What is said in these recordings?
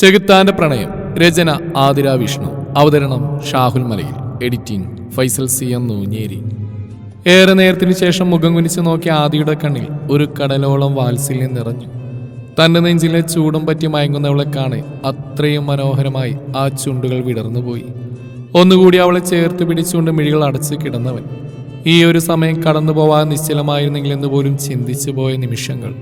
ചെകുത്താന്റെ പ്രണയം. രചന ആതിര വിഷ്ണു. അവതരണം Shahul Malayil. Editing Faisal C M Nooncheri. ഏറെ നേരത്തിനു ശേഷം മുഖം കുനിച്ച് നോക്കിയ ആദിയുടെ കണ്ണിൽ ഒരു കടലോളം വാത്സല്യം നിറഞ്ഞു. തന്റെ നെഞ്ചിലെ ചൂടും പറ്റി മയങ്ങുന്നവളെ കാണെ അത്രയും മനോഹരമായി ആ ചുണ്ടുകൾ വിടർന്നുപോയി ഒന്നുകൂടി അവളെ ചേർത്ത് പിടിച്ചുകൊണ്ട് മിഴികൾ അടച്ച് കിടന്നവൻ. ഈ ഒരു സമയം കടന്നു പോവാൻ നിശ്ചലമായിരുന്നെങ്കിൽ എന്ന് പോലും ചിന്തിച്ചു പോയ നിമിഷങ്ങൾ.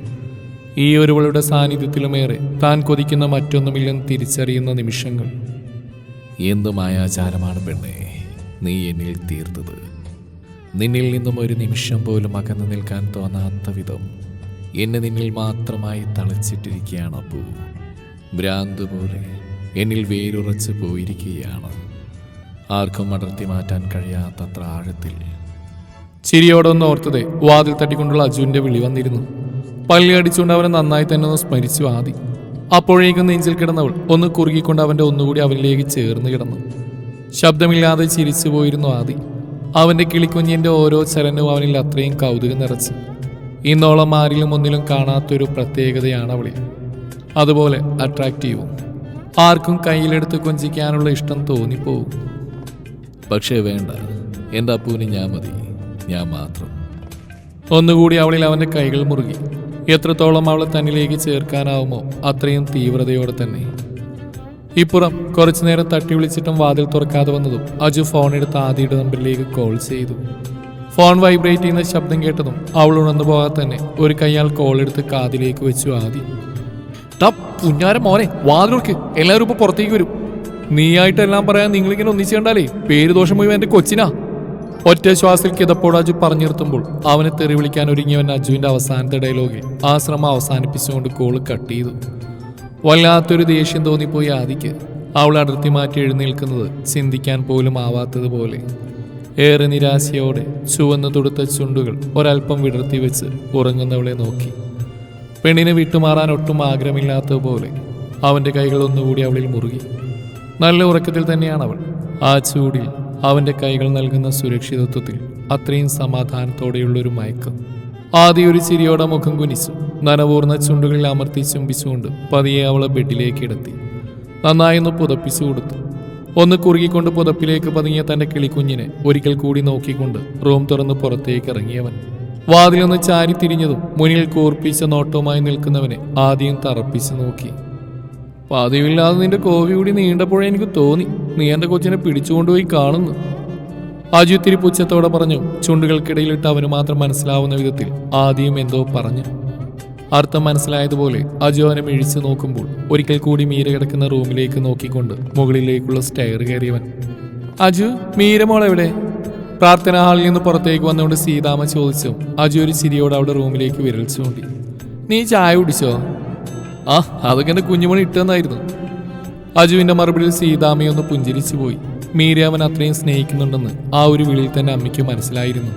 ഈ ഒരുവളുടെ സാന്നിധ്യത്തിലുമേറെ താൻ കൊതിക്കുന്ന മറ്റൊന്നുമില്ലെന്ന് തിരിച്ചറിയുന്ന നിമിഷങ്ങൾ. എന്ത് മായാചാരമാണ് പെണ്ണെ നീ എന്നിൽ തീർത്തത്. നിന്നിൽ നിന്നും ഒരു നിമിഷം പോലും അകന്നു നിൽക്കാൻ തോന്നാത്ത വിധം എന്നെ നിന്നിൽ മാത്രമായി തളച്ചിട്ടിരിക്കുകയാണ് അപ്പു. ഭ്രാന്ത് പോലെ എന്നിൽ വേരുറച്ച് പോയിരിക്കുകയാണ്. ആർക്കും അടർത്തി മാറ്റാൻ കഴിയാത്തത്ര ആഴത്തിൽ. ചിരിയോടൊന്ന് ഓർത്തതേ വാതിൽ തട്ടിക്കൊണ്ടുള്ള അജുവിന്റെ വിളി വന്നിരുന്നു. പല്ലി അടിച്ചുകൊണ്ട് അവനെ നന്നായി തന്നെ ഒന്ന് സ്മരിച്ചു ആദി. അപ്പോഴേക്കും നെഞ്ചിൽ കിടന്നവൾ ഒന്ന് കുറുകിക്കൊണ്ട് അവന്റെ ഒന്നുകൂടി അവനിലേക്ക് ചേർന്ന് കിടന്നു. ശബ്ദമില്ലാതെ ചിരിച്ചു പോയിരുന്നു ആദി. അവന്റെ കിളിക്കുഞ്ഞിന്റെ ഓരോ ചലനവും അവനിൽ അത്രയും കൗതുകം നിറച്ച്. ഇന്നോളം ആരിലും ഒന്നിലും കാണാത്തൊരു പ്രത്യേകതയാണ് അവളിൽ. അതുപോലെ അട്രാക്റ്റീവും ആർക്കും കയ്യിലെടുത്ത് കൊഞ്ചിക്കാനുള്ള ഇഷ്ടം തോന്നിപ്പോവും. പക്ഷേ വേണ്ട. എന്റെ അപ്പുവിന് ഞാൻ മതി. ഞാൻ മാത്രം. ഒന്നുകൂടി അവളിൽ അവന്റെ കൈകൾ മുറുകി. എത്രത്തോളം അവളെ തന്നിലേക്ക് ചേർക്കാനാവുമോ അത്രയും തീവ്രതയോടെ തന്നെ. ഇപ്പുറം കുറച്ചു നേരം തട്ടി വിളിച്ചിട്ടും വാതിൽ തുറക്കാതെ വന്നതും അജു ഫോൺ എടുത്ത് ആദിയുടെ നമ്പറിലേക്ക് കോൾ ചെയ്തു. ഫോൺ വൈബ്രേറ്റ് ചെയ്യുന്ന ശബ്ദം കേട്ടതും അവൾ ഉണർന്നു പോകാതെ തന്നെ ഒരു കൈയാൾ കോൾ എടുത്ത് കാതിലേക്ക് വെച്ചു ആദി. ടാ പുഞ്ഞാരം മോനെ വാതിലൊക്കെ എല്ലാവരും ഇപ്പൊ പുറത്തേക്ക് വരും. നീയായിട്ടെല്ലാം പറയാൻ നിങ്ങളിങ്ങനെ ഒന്നിച്ചു കണ്ടാലേ പേര് ദോഷം മുഴുവൻ എന്റെ കൊച്ചിനാ. ഒറ്റ ശ്വാസിൽ കിതപ്പോൾ അജു പറഞ്ഞു നിർത്തുമ്പോൾ അവനെ തെറി വിളിക്കാൻ ഒരുങ്ങിയവൻ അജുവിന്റെ അവസാനത്തെ ഡയലോഗിൽ ആ ശ്രമം അവസാനിപ്പിച്ചുകൊണ്ട് കോൾ കട്ട് ചെയ്തു. വല്ലാത്തൊരു ദേഷ്യം തോന്നിപ്പോയി ആദിക്ക്. അവൾ അടർത്തി മാറ്റി എഴുന്നേൽക്കുന്നത് ചിന്തിക്കാൻ പോലും ആവാത്തതുപോലെ. ഏറെ നിരാശയോടെ ചുവന്ന് തുടുത്ത ചുണ്ടുകൾ ഒരൽപ്പം വിടർത്തി വെച്ച് ഉറങ്ങുന്നവളെ നോക്കി. പെണ്ണിനെ വിട്ടുമാറാൻ ഒട്ടും ആഗ്രഹമില്ലാത്തതുപോലെ അവന്റെ കൈകൾ ഒന്നുകൂടി അവളിൽ മുറുകി. നല്ല ഉറക്കത്തിൽ തന്നെയാണ് അവൾ ആ ചൂടിൽ അവന്റെ കൈകൾ നൽകുന്ന സുരക്ഷിതത്വത്തിൽ അത്രയും സമാധാനത്തോടെയുള്ളൊരു മയക്കം. ആദ്യ ഒരു ചിരിയോടെ മുഖം കുനിച്ചു. നനവൂർന്ന ചുണ്ടുകളിൽ അമർത്തി ചുംബിച്ചുകൊണ്ട് പതിയെ അവളെ ബെഡിലേക്ക് ഇടത്തി. നന്നായൊന്ന് പുതപ്പിച്ചു കൊടുത്തു. ഒന്ന് കുറുകിക്കൊണ്ട് പുതപ്പിലേക്ക് പതുങ്ങിയ തന്റെ കിളിക്കുഞ്ഞിനെ ഒരിക്കൽ കൂടി നോക്കിക്കൊണ്ട് റൂം തുറന്ന് പുറത്തേക്ക് ഇറങ്ങിയവൻ. വാതിലൊന്ന് ചാരി തിരിഞ്ഞതും മുന്നിൽ കൂർപ്പിച്ച നോട്ടവുമായി നിൽക്കുന്നവനെ ആദ്യം തറപ്പിച്ചു നോക്കി. പതിവില്ലാതെ നിന്റെ കോവി കൂടി നീണ്ടപ്പോഴേ എനിക്ക് തോന്നി. നീ എന്റെ കൊച്ചിനെ പിടിച്ചുകൊണ്ടുപോയി കാണുന്നു. അജു ഇത്തിരി പുച്ഛത്തോടെ പറഞ്ഞു ചുണ്ടുകൾക്കിടയിലിട്ട് അവന് മാത്രം മനസ്സിലാവുന്ന വിധത്തിൽ ആദ്യം എന്തോ പറഞ്ഞു. അർത്ഥം മനസ്സിലായതുപോലെ അജു അവനെ മിഴിച്ചു നോക്കുമ്പോൾ ഒരിക്കൽ കൂടി മീര കിടക്കുന്ന റൂമിലേക്ക് നോക്കിക്കൊണ്ട് മുകളിലേക്കുള്ള സ്റ്റെയർ കയറിയവൻ അജു മീരമോൾ എവിടെ? പ്രാർത്ഥനാ ഹാളിൽ നിന്ന് പുറത്തേക്ക് വന്നുകൊണ്ട് സീതാമ്മ ചോദിച്ചു. അജു ഒരു ചിരിയോട് അവിടെ റൂമിലേക്ക് വിരൽ ചൂണ്ടി നീ ചായ കുടിച്ചോ? ആ അതൊക്കെ എന്റെ കുഞ്ഞുമണി ഇട്ടെന്നായിരുന്നു. അജുവിന്റെ മറുപടിയിൽ സീതാമയൊന്ന് പുഞ്ചിരിച്ചു പോയി. മീര അവൻ അത്രയും സ്നേഹിക്കുന്നുണ്ടെന്ന് ആ ഒരു വിളിയിൽ തന്നെ അമ്മയ്ക്ക് മനസ്സിലായിരുന്നു.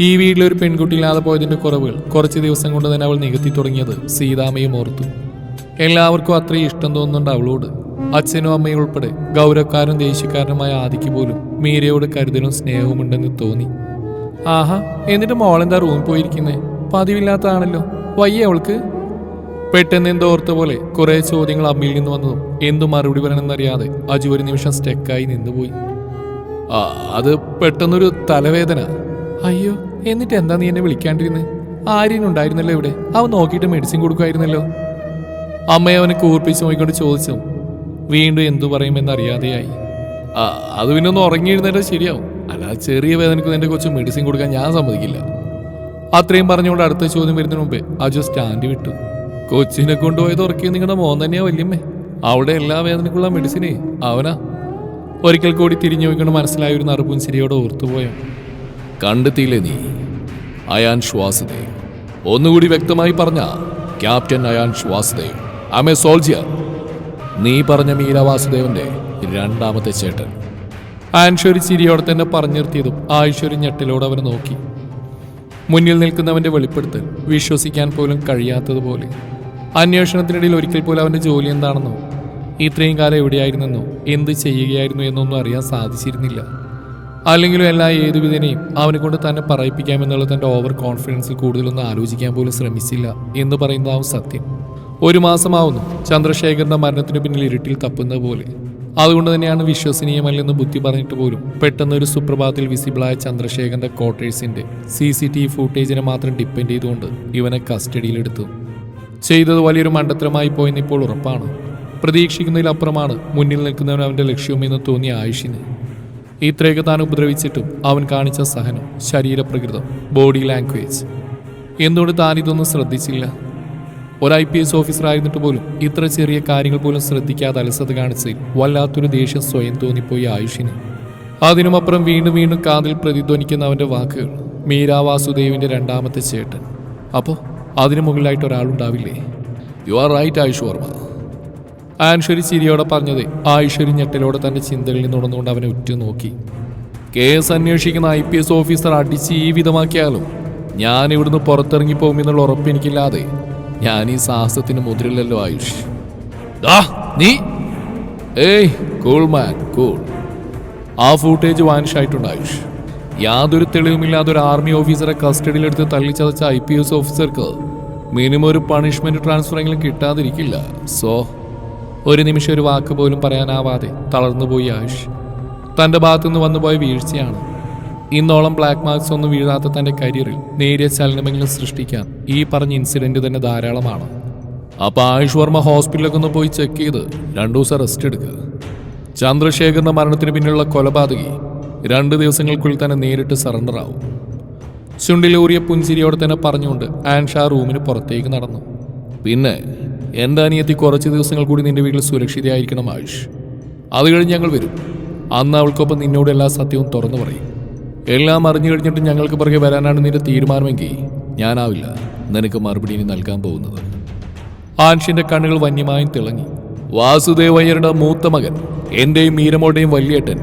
ഈ വീട്ടിലെ വീട്ടിലൊരു പെൺകുട്ടിയില്ലാതെ പോയതിന്റെ കുറവുകൾ കുറച്ച് ദിവസം കൊണ്ട് തന്നെ അവൾ നികത്തി തുടങ്ങിയത് സീതാമയും ഓർത്തു. എല്ലാവർക്കും അത്രയും ഇഷ്ടം തോന്നുന്നുണ്ട് അവളോട്. അച്ഛനും അമ്മയും ഉൾപ്പെടെ ഗൗരവക്കാരും ദേഷ്യക്കാരനുമായ ആദിക്ക് പോലും മീരയോട് കരുതലും സ്നേഹവും ഉണ്ടെന്ന് തോന്നി. ആഹാ എന്നിട്ട് മോളെന്താ റൂമിൽ പോയിരിക്കുന്നേ? പതിവില്ലാത്തതാണല്ലോ. വയ്യ അവൾക്ക്. പെട്ടെന്ന് എന്തോ ഓർത്ത പോലെ കുറെ ചോദ്യങ്ങൾ അമ്മയിൽ നിന്ന് വന്നതും എന്തു മറുപടി പറയണമെന്നറിയാതെ അജു ഒരു നിമിഷം സ്റ്റെക്കായി നിന്നുപോയി. അത് പെട്ടെന്നൊരു തലവേദന. അയ്യോ എന്നിട്ട് എന്താ നീ എന്നെ വിളിക്കാണ്ടിരുന്നത് ആര്യനുണ്ടായിരുന്നല്ലോ ഇവിടെ. അവൻ നോക്കിയിട്ട് മെഡിസിൻ കൊടുക്കുമായിരുന്നല്ലോ. അമ്മയെ അവനെ കൂർപ്പിച്ച് നോക്കിക്കൊണ്ട് ചോദിച്ചു. വീണ്ടും എന്തു പറയുമെന്നറിയാതെയായി. അത് പിന്നെ ഒന്ന് ഉറങ്ങിയിരുന്നേട്ടാ ശരിയാവും. അല്ലാതെ ചെറിയ വേദനക്ക് എന്റെ കൊച്ചു മെഡിസിൻ കൊടുക്കാൻ ഞാൻ സമ്മതിക്കില്ല. അത്രയും പറഞ്ഞുകൊണ്ട് അടുത്ത ചോദ്യം വരുന്നതിന് മുമ്പേ അജു സ്റ്റാൻഡ് വിട്ടു. കൊച്ചിനെ കൊണ്ടുപോയത് ഉറക്കിയ നിങ്ങളുടെ മോൻ തന്നെയാ വല്യമ്മേ. അവിടെ എല്ലാ വേദനക്കുള്ള മെഡിസിനെ അവനാ. ഒരിക്കൽ കൂടി തിരിഞ്ഞു നോക്കിക്കൊണ്ട് മനസ്സിലായ ഒരു നറുപ്പും ചിരിയോടെ ഓർത്തുപോയോ? കണ്ടെത്തിയില്ലേ നീ? അയാൻ ശ്വാസദേവ് ഒന്നുകൂടി വ്യക്തമായി പറഞ്ഞ captain Ayaan Swasadev am a soldier. നീ പറഞ്ഞ മീര വാസുദേവന്റെ രണ്ടാമത്തെ ചേട്ടൻ. ആൻഷൊരു ചിരിയോടെ തന്നെ പറഞ്ഞു നിർത്തിയതും ആയുഷൊരു ഞെട്ടലോടെ അവനെ നോക്കി. മുന്നിൽ നിൽക്കുന്നവന്റെ വെളിപ്പെടുത്തൽ വിശ്വസിക്കാൻ പോലും കഴിയാത്തതുപോലെ. അന്വേഷണത്തിനിടയിൽ ഒരിക്കൽ പോലും അവന്റെ ജോലി എന്താണെന്നോ ഇത്രയും കാലം എവിടെയായിരുന്നെന്നോ എന്ത് ചെയ്യുകയായിരുന്നു എന്നൊന്നും അറിയാൻ സാധിച്ചിരുന്നില്ല. അല്ലെങ്കിലും എല്ലാ ഏതു വിധേനയും അവനെ കൊണ്ട് തന്നെ പറയിപ്പിക്കാമെന്നുള്ള തന്റെ ഓവർ കോൺഫിഡൻസിൽ കൂടുതലൊന്നും ആലോചിക്കാൻ പോലും ശ്രമിച്ചില്ല എന്ന് പറയുന്നതാവും സത്യം. ഒരു മാസമാവുന്നു ചന്ദ്രശേഖരന്റെ മരണത്തിന് പിന്നിൽ ഇരുട്ടിൽ തപ്പുന്ന പോലെ. അതുകൊണ്ട് തന്നെയാണ് വിശ്വസനീയമല്ലെന്ന് ബുദ്ധി പറഞ്ഞിട്ട് പോലും പെട്ടെന്ന് ഒരു സുപ്രഭാതത്തിൽ വിസിബിളായ ചന്ദ്രശേഖരന്റെ ക്വാർട്ടേഴ്സിന്റെ സി സി ടി വി ഫുട്ടേജിനെ മാത്രം ഡിപ്പെൻഡ് ചെയ്തുകൊണ്ട് ഇവനെ കസ്റ്റഡിയിലെടുത്തു ചെയ്തത് വലിയൊരു മണ്ടത്തരമായി പോയെന്ന് ഇപ്പോൾ ഉറപ്പാണ് പ്രതീക്ഷിക്കുന്നതിലപ്പുറമാണ് മുന്നിൽ നിൽക്കുന്നവൻ അവന്റെ ലക്ഷ്യമെന്ന് തോന്നിയ ആയുഷിന്. ഇത്രയൊക്കെ താൻ ഉപദ്രവിച്ചിട്ടും അവൻ കാണിച്ച സഹനം ശരീരപ്രകൃതം ബോഡി ലാംഗ്വേജ് എന്തുകൊണ്ട് താൻ ഇതൊന്നും ശ്രദ്ധിച്ചില്ല? ഒരു ഐ പി എസ് ഓഫീസറായിരുന്നിട്ട് പോലും ഇത്ര ചെറിയ കാര്യങ്ങൾ പോലും ശ്രദ്ധിക്കാതെ അലസത കാണിച്ച് വല്ലാത്തൊരു ദേഷ്യം സ്വയം തോന്നിപ്പോയി ആയുഷിന്. അതിനുമപ്പുറം വീണ്ടും വീണ്ടും കാതിൽ പ്രതിധ്വനിക്കുന്ന അവന്റെ വാക്കുകൾ മീരാ വാസുദേവിന്റെ രണ്ടാമത്തെ ചേട്ടൻ. അപ്പോൾ അതിനു മുകളിലായിട്ട് ഒരാളുണ്ടാവില്ലേ? You are right Ayush Varma. ആൻഷരി ചിരിയോടെ പറഞ്ഞത് ആയുഷരി ഞെട്ടലോടെ തന്റെ ചിന്തകളിൽ നിന്നുണർന്നുകൊണ്ട് അവനെ ഉറ്റുനോക്കി. കേസ് അന്വേഷിക്കുന്ന ഐ പി എസ് ഓഫീസർ അടിച്ച് ഈ വിധമാക്കിയാലും ഞാൻ ഇവിടുന്ന് പുറത്തിറങ്ങി പോകുമെന്നുള്ള ഉറപ്പ് എനിക്കില്ലാതെ ഞാൻ ഈ സാഹസത്തിന് മുതിരില്ലല്ലോ ആയുഷ്. നീ. ഏയ് കൂൾ മാൻ കൂൾ ആ ഫൂട്ടേജ് വാനിഷ് ആയിട്ടുണ്ട് ആയുഷ്. യാതൊരു തെളിവുമില്ലാതെ ഒരു ആർമി ഓഫീസറെ കസ്റ്റഡിയിലെടുത്ത് തള്ളിച്ചതച്ച ഐ പി എസ് ഓഫീസർക്ക് മിനിമം ഒരു പണിഷ്മെന്റ് ട്രാൻസ്ഫർ എങ്കിലും കിട്ടാതിരിക്കില്ല. സോ ഒരു നിമിഷം ഒരു വാക്ക് പോലും പറയാനാവാതെ തളർന്നുപോയി ആയുഷ്. തന്റെ ഭാഗത്തുനിന്ന് വന്നുപോയ വീഴ്ചയാണ് ഇന്നോളം ബ്ലാക്ക് മാർക്സ് ഒന്നും വീഴാത്ത തന്റെ കരിയറിൽ നേരിയ ചലനമെങ്കിലും സൃഷ്ടിക്കാൻ ഈ പറഞ്ഞ ഇൻസിഡന്റ് തന്നെ ധാരാളമാണ്. അപ്പൊ ആയുഷ് വർമ്മ ഹോസ്പിറ്റലിലൊക്കെ ഒന്ന് പോയി ചെക്ക് ചെയ്ത് രണ്ടു ദിവസം റെസ്റ്റ് എടുക്കുക ചന്ദ്രശേഖറിന്റെ മരണത്തിന് പിന്നിലുള്ള കൊലപാതകി രണ്ട് ദിവസങ്ങൾക്കുള്ളിൽ തന്നെ നേരിട്ട് സറണ്ടർ ആവും. ചുണ്ടിലൂറിയ പുഞ്ചിരിയോടെ തന്നെ പറഞ്ഞുകൊണ്ട് ആൻഷാ റൂമിന് പുറത്തേക്ക് നടന്നു. പിന്നെ എന്റെ അനിയത്തി കുറച്ച് ദിവസങ്ങൾ കൂടി നിന്റെ വീട്ടിൽ സുരക്ഷിതയായിരിക്കണം ആയുഷ്. അത് കഴിഞ്ഞ് ഞങ്ങൾ വരും. അന്ന് അവൾക്കൊപ്പം നിന്നോട് എല്ലാ സത്യവും തുറന്നു പറയും. എല്ലാം അറിഞ്ഞു കഴിഞ്ഞിട്ട് ഞങ്ങൾക്ക് പുറകെ വരാനാണ് നിന്റെ തീരുമാനമെങ്കിൽ ഞാനാവില്ല നിനക്ക് മറുപടി ഇനി നൽകാൻ പോകുന്നത്. ആൻഷിന്റെ കണ്ണുകൾ വന്യമായും തിളങ്ങി. വാസുദേവയ്യരുടെ മൂത്ത മകൻ എന്റെയും മീരമോടെയും വലിയേട്ടൻ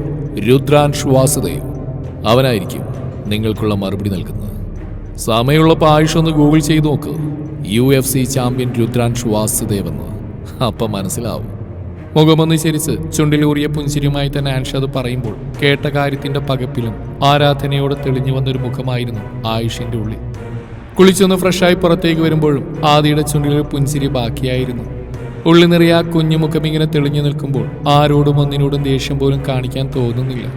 രുദ്രാൻഷ് വാസുദേവ്. അവനായിരിക്കും നിങ്ങൾക്കുള്ള മറുപടി നൽകുന്നത്. സമയമുള്ളപ്പോൾ ആയുഷ് ഒന്ന് ഗൂഗിൾ ചെയ്ത് നോക്ക്. U F C champion Rudransh Vasudev എന്ന്. അപ്പം മനസ്സിലാവും. മുഖമൊന്ന് ചിരിച്ച് ചുണ്ടിലൂറിയ പുഞ്ചിരിയുമായി തന്നെ ആൻഷ അത് പറയുമ്പോൾ കേട്ട കാര്യത്തിന്റെ പകപ്പിലും ആരാധനയോടെ തെളിഞ്ഞു വന്നൊരു മുഖമായിരുന്നു ആയുഷിന്റെ ഉള്ളിൽ. കുളിച്ചൊന്ന് ഫ്രഷായി പുറത്തേക്ക് വരുമ്പോഴും ആദിയുടെ ചുണ്ടിലൊരു പുഞ്ചിരി ബാക്കിയായിരുന്നു. ഉള്ളി നിറയെ ആ കുഞ്ഞുമുഖം ഇങ്ങനെ തെളിഞ്ഞു നിൽക്കുമ്പോൾ ആരോടും ഒന്നിനോടും ദേഷ്യം പോലും കാണിക്കാൻ തോന്നുന്നില്ല.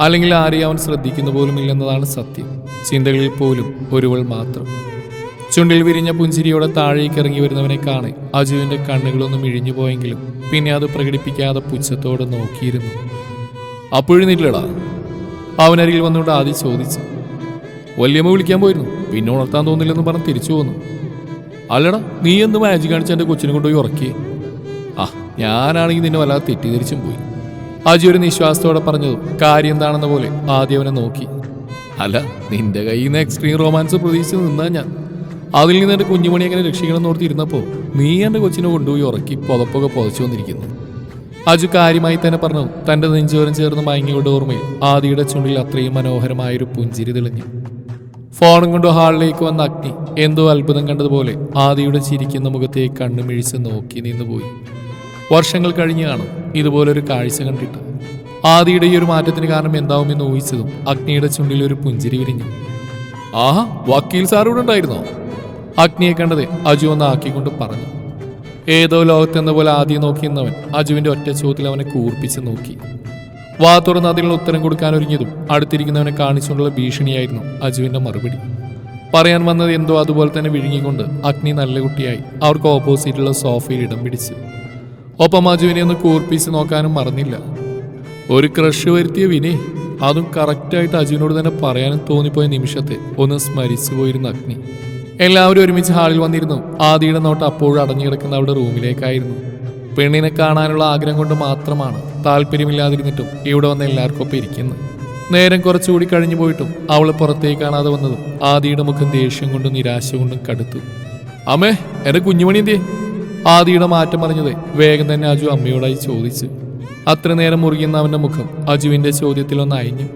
അല്ലെങ്കിൽ ആരെയും അവൻ ശ്രദ്ധിക്കുന്ന പോലും ഇല്ലെന്നതാണ് സത്യം. ചിന്തകളിൽ പോലും ഒരുവൾ മാത്രം. ചുണ്ടിൽ വിരിഞ്ഞ പുഞ്ചിരിയോടെ താഴേക്ക് ഇറങ്ങി വരുന്നവനെ കാണെ. അജുവിന്റെ കണ്ണുകളൊന്നും ഇഴിഞ്ഞു പോയെങ്കിലും പിന്നെ അത് പ്രകടിപ്പിക്കാതെ പുച്ഛത്തോടെ നോക്കിയിരുന്നു. അപ്പോഴുന്നില്ലടാ അവനരികിൽ വന്നുകൊണ്ട് ആദ്യം ചോദിച്ചു. വല്യമ്മ വിളിക്കാൻ പോയിരുന്നു. പിന്നെ ഉണർത്താൻ തോന്നില്ലെന്ന് പറഞ്ഞ് തിരിച്ചു പോന്നു അല്ലടാ നീ എന്ത് മാജിക് കാണിച്ച് എന്റെ കൊച്ചിനെ കൊണ്ടുപോയി ഉറക്കി ആ ഞാനാണെങ്കിൽ നിന്നെ വല്ലാതെ തെറ്റിദ്ധരിച്ചും പോയി. അജി ഒരു നിശ്വാസത്തോടെ പറഞ്ഞതും കാര്യം എന്താണെന്ന പോലെ ആദ്യം അവനെ നോക്കി. അല്ല നിന്റെ കയ്യിൽ നിന്ന് എക്സ്ട്രീം റൊമാൻസ് പ്രതീക്ഷിച്ച് നിന്നാ ഞാൻ. അതിൽ നിന്ന് എന്റെ കുഞ്ഞുമണി എങ്ങനെ രക്ഷിക്കണം എന്ന് ഓർത്തിരുന്നപ്പോൾ നീ എന്റെ കൊച്ചിനെ കൊണ്ടുപോയി ഉറക്കി പുതപ്പൊക്കെ പുതച്ചു വന്നിരിക്കുന്നു. അജു കാര്യമായി തന്നെ പറഞ്ഞു തന്റെ നെഞ്ചോരം ചേർന്ന് മയങ്ങിയുടെ ഓർമ്മയിൽ ആദിയുടെ ചുണ്ടിൽ അത്രയും മനോഹരമായൊരു പുഞ്ചിരി തെളിഞ്ഞു. ഫോണും കൊണ്ട് ഹാളിലേക്ക് വന്ന അഗ്നി എന്തോ അത്ഭുതം കണ്ടതുപോലെ ആദിയുടെ ചിരിക്കുന്ന മുഖത്തേക്ക് കണ്ണുമിഴിച്ച് നോക്കി നിന്നുപോയി. വർഷങ്ങൾ കഴിഞ്ഞാണ് ഇതുപോലൊരു കാഴ്ച കണ്ടിട്ട്. ആദിയുടെ ഈ ഒരു മാറ്റത്തിന് കാരണം എന്താവുമെന്ന് ഊഹിച്ചതും അഗ്നിയുടെ ചുണ്ടിൽ ഒരു പുഞ്ചിരി വിരിഞ്ഞു. ആഹാ വക്കീൽ സാർ ഇവിടെ ഉണ്ടായിരുന്നോ? അഗ്നിയെ കണ്ടത് അജു ഒന്ന് ആക്കിക്കൊണ്ട് പറഞ്ഞു. ഏതോ ലോകത്തെന്ന പോലെ ആദ്യം നോക്കിയെന്നവൻ അജുവിന്റെ ഒറ്റ ചോദ്യത്തിൽ അവനെ കൂർപ്പിച്ച് നോക്കി. വാ തുറന്ന് അതിനുള്ള ഉത്തരം കൊടുക്കാൻ ഒരുങ്ങിയതും അടുത്തിരിക്കുന്നവനെ കാണിച്ചുകൊണ്ടുള്ള ഭീഷണിയായിരുന്നു അജുവിന്റെ മറുപടി. പറയാൻ വന്നത് എന്തോ അതുപോലെ തന്നെ വിഴുങ്ങിക്കൊണ്ട് അഗ്നി നല്ല കുട്ടിയായി അവർക്ക് ഓപ്പോസിറ്റുള്ള സോഫയിൽ ഇടം പിടിച്ച്. ഒപ്പം അജുവിനെ ഒന്ന് കൂർപ്പിച്ച് നോക്കാനും മറന്നില്ല. ഒരു ക്രഷ് വരുത്തിയ വിനെ അതും കറക്റ്റായിട്ട് അജുവിനോട് തന്നെ പറയാനും തോന്നിപ്പോയ നിമിഷത്തെ ഒന്ന് സ്മരിച്ചു പോയിരുന്ന അഗ്നി. എല്ലാവരും ഒരുമിച്ച് ഹാളിൽ വന്നിരുന്നു. ആദിയുടെ നോട്ട് അപ്പോഴും അടഞ്ഞു കിടക്കുന്ന അവളുടെ റൂമിലേക്കായിരുന്നു. പെണ്ണിനെ കാണാനുള്ള ആഗ്രഹം കൊണ്ട് മാത്രമാണ് താല്പര്യമില്ലാതിരുന്നിട്ടും ഇവിടെ വന്ന് എല്ലാവർക്കും ഒപ്പം ഇരിക്കുന്നത്. നേരം കുറച്ചുകൂടി കഴിഞ്ഞു പോയിട്ടും അവൾ പുറത്തേക്ക് കാണാതെ വന്നതും ആദിയുടെ മുഖം ദേഷ്യം കൊണ്ടും നിരാശ കൊണ്ടും കടുത്തു. അമ്മേ എന്റെ കുഞ്ഞുമണി എന്തേ ആദിയുടെ മാറ്റം പറഞ്ഞത് വേഗം തന്നെ അജു അമ്മയോടായി ചോദിച്ചു. അത്ര നേരം മുറിയുന്ന അവന്റെ മുഖം അജുവിന്റെ ചോദ്യത്തിലൊന്ന് അയഞ്ഞു.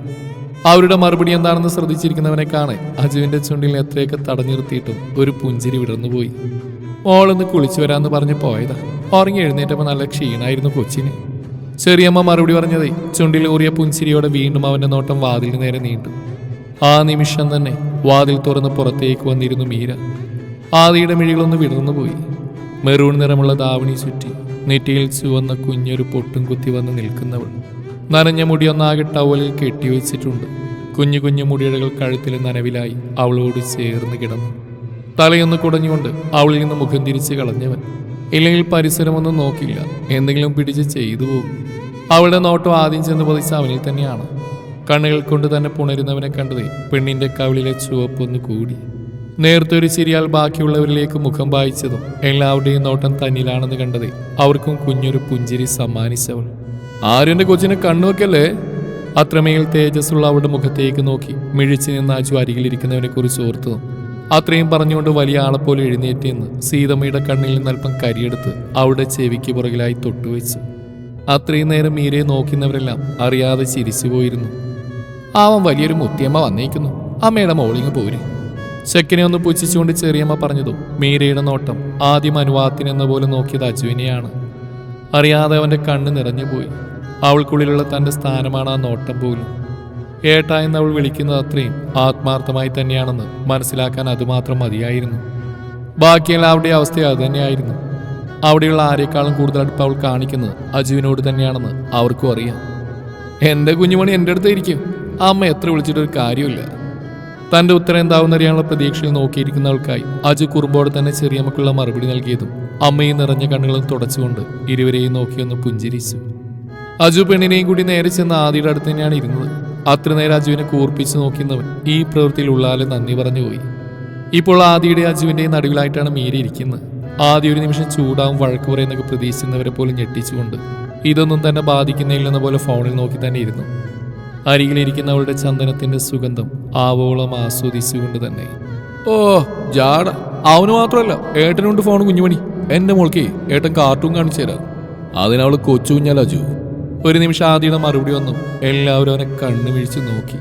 അവരുടെ മറുപടി എന്താണെന്ന് ശ്രദ്ധിച്ചിരിക്കുന്നവനെ കാണെ അജുവിന്റെ ചുണ്ടിൽ എത്രയൊക്കെ തടഞ്ഞു നിർത്തിയിട്ടും ഒരു പുഞ്ചിരി വിടർന്നുപോയി മോളൊന്ന് കുളിച്ചു വരാന്ന് പറഞ്ഞ് പോയതാ. ഉറങ്ങി എഴുന്നേറ്റപ്പോൾ നല്ല ക്ഷീണായിരുന്നു കൊച്ചിന്. ചെറിയമ്മ മറുപടി പറഞ്ഞതേ ചുണ്ടിൽ ഊറിയ പുഞ്ചിരിയോടെ വീണ്ടും അവന്റെ നോട്ടം വാതിലിന് നേരെ നീണ്ടു. ആ നിമിഷം തന്നെ വാതിൽ തുറന്ന് പുറത്തേക്ക് വന്നിരുന്നു മീര. ആദിയുടെ മിഴികളൊന്ന് വിടർന്നു പോയി. മെറൂൺ നിറമുള്ള ദാവണി ചുറ്റി നെറ്റിയിൽ ചുവന്ന കുഞ്ഞൊരു പൊട്ടും കുത്തി വന്ന് നിൽക്കുന്നവൾ. നനഞ്ഞ മുടി ഒന്നാകെ ടവലിൽ കെട്ടിവെച്ചിട്ടുണ്ട്. കുഞ്ഞു കുഞ്ഞു മുടിയിഴകൾ കഴുത്തിലെ നനവിലായി അവളോട് ചേർന്ന് കിടന്നു. തലയൊന്ന് കുടഞ്ഞുകൊണ്ട് അവളിൽ നിന്ന് മുഖം തിരിച്ച് കളഞ്ഞവൻ ഇല്ലെങ്കിൽ പരിസരമൊന്നും നോക്കില്ല. എന്തെങ്കിലും പിടിച്ച് ചെയ്തു പോകും അവളുടെ നോട്ടം ആദ്യം ചെന്ന് പതിച്ച അവനിൽ തന്നെയാണ്. കണ്ണുകൾ കൊണ്ട് തന്നെ പുണരുന്നവനെ കണ്ടത് പെണ്ണിന്റെ കവിളിലെ ചുവപ്പൊന്ന് കൂടി. നേരത്തെ ഒരു ശരിയാൽ ബാക്കിയുള്ളവരിലേക്ക് മുഖം വായിച്ചതും എല്ലാവരുടെയും നോട്ടം തന്നിലാണെന്ന് കണ്ടത് അവർക്കും കുഞ്ഞൊരു പുഞ്ചിരി സമ്മാനിച്ചവൾ. ആരും എന്റെ കൊച്ചിനെ കണ്ണുവെക്കല്ലേ? അത്രമേൽ തേജസ്സുള്ള അവളുടെ മുഖത്തേക്ക് നോക്കി മിഴിച്ചു നിന്ന് അജു അരികിലിരിക്കുന്നവനെ കുറിച്ച് ഓർത്തു. അത്രയും പറഞ്ഞുകൊണ്ട് വലിയ ആളെപ്പോലെ എഴുന്നേറ്റെന്ന് സീതമ്മയുടെ കണ്ണിൽ നിന്ന് അല്പം കരിയെടുത്ത് അവളുടെ ചെവിക്ക് പുറകിലായി തൊട്ടുവെച്ചു. അത്രയും നേരം മീരയെ നോക്കുന്നവരെല്ലാം അറിയാതെ ചിരിച്ചു പോയിരുന്നു അവൻ വലിയൊരു മുത്തിയമ്മ വന്നേക്കുന്നു. അമ്മയുടെ മോളിങ് പോര്. ചെക്കിനെ ഒന്ന് പുച്ഛിച്ചുകൊണ്ട് ചെറിയമ്മ പറഞ്ഞതും മീരയുടെ നോട്ടം ആദ്യം അനുവാദത്തിനെന്ന പോലെ നോക്കിയത് അജുവിനെയാണ്. അറിയാതെ അവന്റെ കണ്ണ് നിറഞ്ഞുപോയി. അവൾക്കുള്ളിലുള്ള തന്റെ സ്ഥാനമാണ് ആ നോട്ടം പോലും. ഏട്ട എന്ന് അവൾ വിളിക്കുന്നത് അത്രയും ആത്മാർത്ഥമായി തന്നെയാണെന്ന് മനസ്സിലാക്കാൻ അതുമാത്രം മതിയായിരുന്നു. ബാക്കിയെല്ലാവരുടെയും അവസ്ഥ അതുതന്നെയായിരുന്നു. അവിടെയുള്ള ആരെക്കാളും കൂടുതൽ അടുപ്പ് അവൾ കാണിക്കുന്നത് അജുവിനോട് തന്നെയാണെന്ന് അവർക്കും അറിയാം. എന്റെ കുഞ്ഞുമണി എന്റെ അടുത്ത് ഇരിക്കും. അമ്മ എത്ര വിളിച്ചിട്ടൊരു കാര്യമില്ല തന്റെ ഉത്തരം എന്താവുന്നറിയാനുള്ള പ്രതീക്ഷയിൽ നോക്കിയിരിക്കുന്നവൾക്കായി അജു കുറുമ്പോടെ തന്നെ ചെറിയ മക്കളുള്ള മറുപടി നൽകിയതും അമ്മയും നിറഞ്ഞ കണ്ണുകളും തുടച്ചുകൊണ്ട് ഇരുവരെയും നോക്കിയൊന്ന് പുഞ്ചിരിച്ചു. അജു പെണ്ണിനെയും കൂടി നേരെ ചെന്ന ആദിയുടെ അടുത്ത് തന്നെയാണ് ഇരുന്നത്. അത്ര നേരം അജുവിനെ കൂർപ്പിച്ച് നോക്കുന്നവൻ ഈ പ്രവൃത്തിയിൽ ഉള്ളാലെ നന്ദി പറഞ്ഞുപോയി ഇപ്പോൾ ആദിയുടെ അജുവിന്റെയും നടുവിലായിട്ടാണ് മീരി ഇരിക്കുന്നത്. ആദ്യ ഒരു നിമിഷം ചൂടാവും വഴക്ക് പറയുന്നൊക്കെ പ്രതീക്ഷിക്കുന്നവരെ പോലും ഞെട്ടിച്ചുകൊണ്ട് ഇതൊന്നും തന്നെ ബാധിക്കുന്നില്ലെന്ന പോലെ ഫോണിൽ നോക്കി തന്നെ ഇരുന്നു. അരികിലിരിക്കുന്നവളുടെ ചന്ദനത്തിന്റെ സുഗന്ധം ആവോളം ആസ്വദിച്ചുകൊണ്ട് തന്നെ. ഓ ജാട. അവന് മാത്രമല്ല ഏട്ടനുണ്ട് ഫോൺ കുഞ്ഞുമണി. എന്റെ മോൾക്ക് ഏട്ടൻ കാർട്ടൂൺ കാണിച്ചു തരാം. അതിനവൾ കൊച്ചു കുഞ്ഞാലജു ഒരു നിമിഷം ആദ്യയുടെ മറുപടി വന്നു. എല്ലാവരും അവനെ കണ്ണു വീഴ്ച നോക്കി.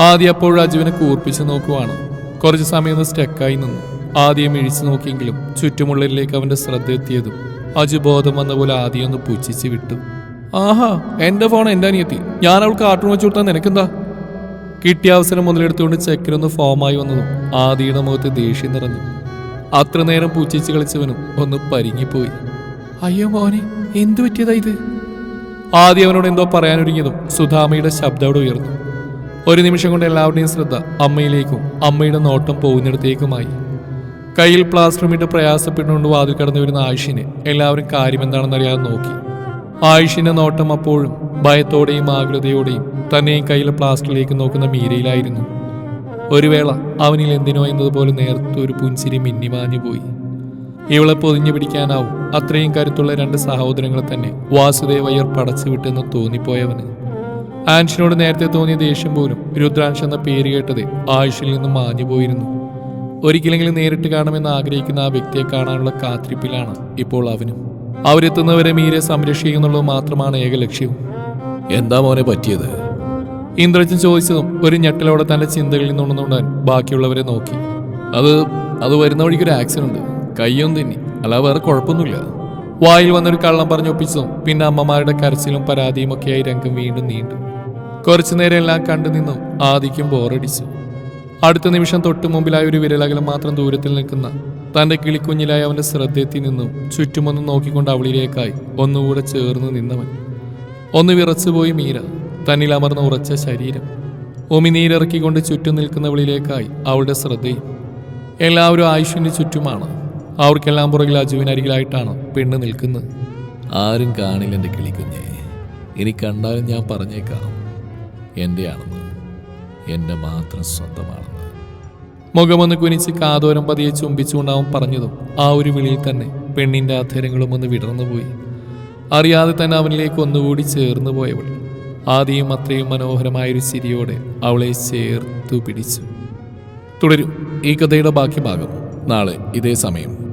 ആദ്യ അപ്പോഴും അജുവിനെ കൂർപ്പിച്ച് നോക്കുവാണ്. കുറച്ച് സമയം സ്റ്റക്കായി നിന്നു. ആദ്യം ഇഴിച്ചു നോക്കിയെങ്കിലും ചുറ്റുമുള്ളവരിലേക്ക് അവന്റെ ശ്രദ്ധ എത്തിയതും അജു ബോധം വന്ന പോലെ ആദ്യം ഒന്ന് പുച്ഛിച്ച് വിട്ടു. ആഹാ എന്റെ ഫോൺ എന്റെ അനിയത്തി. ഞാൻ അവൾക്ക് കാർട്ടൂൺ വെച്ചു കൊടുത്താൽ നിനക്കെന്താ? കിട്ടിയ അവസരം മുതലെടുത്തുകൊണ്ട് ചെക്കനൊന്ന് ഫോമായി വന്നതും ആദിയുടെ മുഖത്ത് ദേഷ്യം നിറഞ്ഞു. അത്ര നേരം പൂച്ചിച്ച് കളിച്ചവനും ഒന്ന് പരിങ്ങിപ്പോയി. അയ്യോ മോനെ എന്തു പറ്റിയതാ ഇത്? ആദ്യം അവനോട് എന്തോ പറയാനൊരുങ്ങിയതും സുധാമയുടെ ശബ്ദം അവിടെ ഉയർന്നു. ഒരു നിമിഷം കൊണ്ട് എല്ലാവരുടെയും ശ്രദ്ധ അമ്മയിലേക്കും അമ്മയുടെ നോട്ടം പോകുന്നിടത്തേക്കുമായി. കയ്യിൽ പ്ലാസ്റ്ററും ഇട്ട് പ്രയാസപ്പെട്ടുകൊണ്ട് വാതിൽ കടന്നു വരുന്ന ആയുഷിനെ എല്ലാവരും കാര്യമെന്താണെന്നറിയാതെ നോക്കി. ആയുഷിന്റെ നോട്ടം അപ്പോഴും ഭയത്തോടെയും ആകുലതയോടെയും തന്നെയും കയ്യിലെ പ്ലാസ്റ്ററിലേക്ക് നോക്കുന്ന മീരയിലായിരുന്നു. ഒരു വേള അവനിൽ എന്തിനോ എന്നതുപോലെ നേരത്തെ ഒരു പുൻസിരി മിന്നിമാഞ്ഞു പോയി ഇവളെ പൊതിഞ്ഞു പിടിക്കാനാവും. അത്രയും കരുത്തുള്ള രണ്ട് സഹോദരങ്ങളെ തന്നെ വാസുദേവയ്യർ പടച്ചു വിട്ടെന്ന് തോന്നിപ്പോയവന്. ആൻഷിനോട് നേരത്തെ തോന്നിയ ദേഷ്യം പോലും രുദ്രാൻഷ് എന്ന പേര് കേട്ടത് ആയുഷിൽ നിന്ന് മാഞ്ഞു പോയിരുന്നു. ഒരിക്കലെങ്കിലും നേരിട്ട് കാണുമെന്ന് ആഗ്രഹിക്കുന്ന ആ വ്യക്തിയെ കാണാനുള്ള കാത്തിരിപ്പിലാണ് ഇപ്പോൾ അവനും. അവരെത്തുന്നവരെ മീരെ സംരക്ഷിക്കുന്നുള്ളത് മാത്രമാണ് ഏക ലക്ഷ്യവും. എന്താ മോനെ പറ്റിയത്? ഇന്ദ്രജൻ ചോദിച്ചതും ഒരു ഞെട്ടലോടെ തന്റെ ചിന്തകളിൽ നിന്നുണ്ടെന്നുണ്ടാൻ ബാക്കിയുള്ളവരെ നോക്കി. അത് അത് വരുന്ന വഴിക്കൊരു ആക്സിഡന്റ്. കയ്യൊന്നും തന്നെ അല്ല വേറെ കുഴപ്പമൊന്നുമില്ല. വായിൽ വന്നൊരു കള്ളം പറഞ്ഞൊപ്പിച്ചും പിന്നെ അമ്മമാരുടെ കരച്ചിലും പരാതിയും ഒക്കെയായി രംഗം വീണ്ടും നീണ്ടു. കുറച്ചു നേരം എല്ലാം കണ്ടു നിന്നും ആദിക്കും ബോറടിച്ചു. അടുത്ത നിമിഷം തൊട്ടു മുമ്പിലായ ഒരു വിരലകലം മാത്രം ദൂരത്തിൽ നിൽക്കുന്ന തന്റെ കിളിക്കുഞ്ഞിലായി അവന്റെ ശ്രദ്ധയെത്തി നിന്നും ചുറ്റുമൊന്ന് നോക്കിക്കൊണ്ട് അവളിലേക്കായി ഒന്നുകൂടെ ചേർന്ന് നിന്നവൻ. ഒന്ന് വിറച്ചുപോയി മീര തന്നിൽ അമർന്ന ഉറച്ച ശരീരം. ഉമിനീരിറക്കിക്കൊണ്ട് ചുറ്റും നിൽക്കുന്നവളിലേക്കായി അവളുടെ ശ്രദ്ധയും. എല്ലാവരും ആയുഷിന് ചുറ്റുമാണ്. അവർക്കെല്ലാം പുറകിൽ അജുവിനരികിലായിട്ടാണ് പെണ്ണ് നിൽക്കുന്നത്. ആരും കാണില്ല എന്റെ കിളിക്കുഞ്ഞെ. ഇനി കണ്ടാലും ഞാൻ പറഞ്ഞേക്കാം. എന്റെയാണെന്ന് എന്റെ മാത്രം സ്വന്തമാണെന്ന്. മുഖമൊന്ന് കുനിച്ച് കാതോരം പതിയെ ചുംബിച്ചുകൊണ്ടാവും പറഞ്ഞതും ആ ഒരു വിളിയിൽ തന്നെ പെണ്ണിന്റെ അധരങ്ങളും ഒന്ന് വിടർന്നുപോയി. അറിയാതെ തന്നെ അവനിലേക്ക് ഒന്നുകൂടി ചേർന്നു പോയവൾ. ആദ്യം അത്രയും മനോഹരമായൊരു ചിരിയോടെ അവളെ ചേർത്തു പിടിച്ചു. തുടരും. ഈ കഥയുടെ ബാക്കി ഭാഗം. നാളെ ഇതേ സമയം.